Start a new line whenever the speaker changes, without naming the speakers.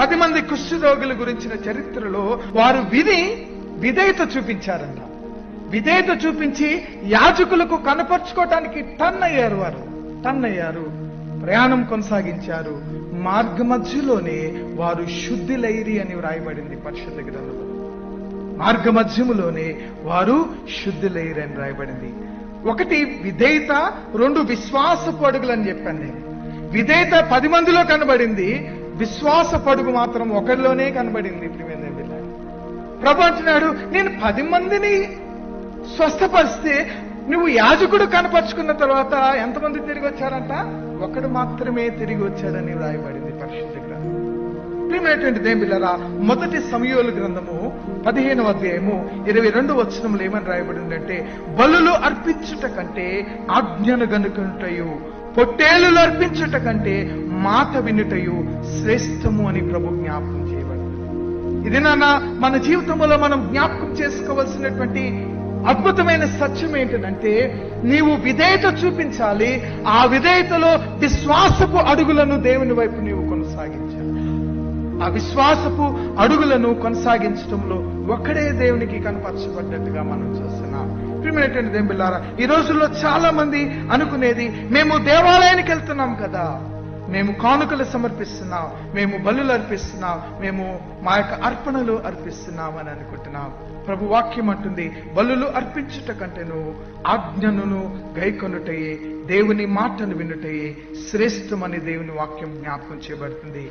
పది మంది కుష్ఠరోగుల గురించిన చరిత్రలో వారు విని విధేయత చూపించారంట. విధేయత చూపించి యాజకులకు కనపరుచుకోవటానికి టన్ అయ్యారు వారు. టన్ అయ్యారు ప్రయాణం కొనసాగించారు. మార్గ మధ్యలోనే వారు శుద్ధిలైరి అని వ్రాయబడింది పరిశుద్ధ గ్రంథంలో మార్గ మధ్యములోనే వారు శుద్ధులైరు అని రాయబడింది ఒకటి విధేయత రెండు విశ్వాసపు అడుగులు అని చెప్పాను నేను విధేయత పది మందిలో కనబడింది. విశ్వాస పడుగు మాత్రం ఒకరిలోనే కనబడింది ప్రియమైన బిడ్డలారా. ప్రభు అంటున్నాడు నేను పది మందిని స్వస్థపరిస్తే నువ్వు యాజకుడు కనపరుచుకున్న తర్వాత ఎంతమంది తిరిగి వచ్చారంట ఒకడు మాత్రమే తిరిగి వచ్చాడని వ్రాయబడింది పరిశుద్ధ గ్రంథం ప్రియమైనటువంటి దేవులారా మొదటి సమయోలు గ్రంథము పదిహేనవ అధ్యాయము ఇరవై రెండు వచనములు ఏమని రాయబడిందంటే బలులు అర్పించుట కంటే ఆజ్ఞను గనుకుంటయు పొట్టేలు అర్పించుట కంటే మాట వినుటయు శ్రేష్టము అని ప్రభు జ్ఞాపకం చేయబడింది. ఇది నాన్న మన జీవితంలో మనం జ్ఞాపకం చేసుకోవాల్సినటువంటి అద్భుతమైన సత్యం ఏంటంటే నీవు విధేయత చూపించాలి ఆ విధేయతలో విశ్వాసపు అడుగులను దేవుని వైపు నీవు కొనసాగించాలి. ఆ విశ్వాసపు అడుగులను కొనసాగించడంలో ఒక్కడే దేవునికి కనపరచబడ్డట్టుగా మనం చూస్తున్నాం. ప్రియమైనటువంటి దేవులారా ఈ రోజుల్లో చాలా మంది అనుకునేది మేము దేవాలయానికి వెళ్తున్నాం కదా. మేము కానుకలు సమర్పిస్తున్నాం మేము బలులు అర్పిస్తున్నాం మేము మా యొక్క అర్పణలు అర్పిస్తున్నాం అని అనుకుంటున్నాం. ప్రభు వాక్యం అంటుంది బలులు అర్పించుట కంటేను ఆజ్ఞను గైకొనుటయే దేవుని మాటను వినుటయే శ్రేష్టమని దేవుని వాక్యం జ్ఞాపకం చేయబడుతుంది.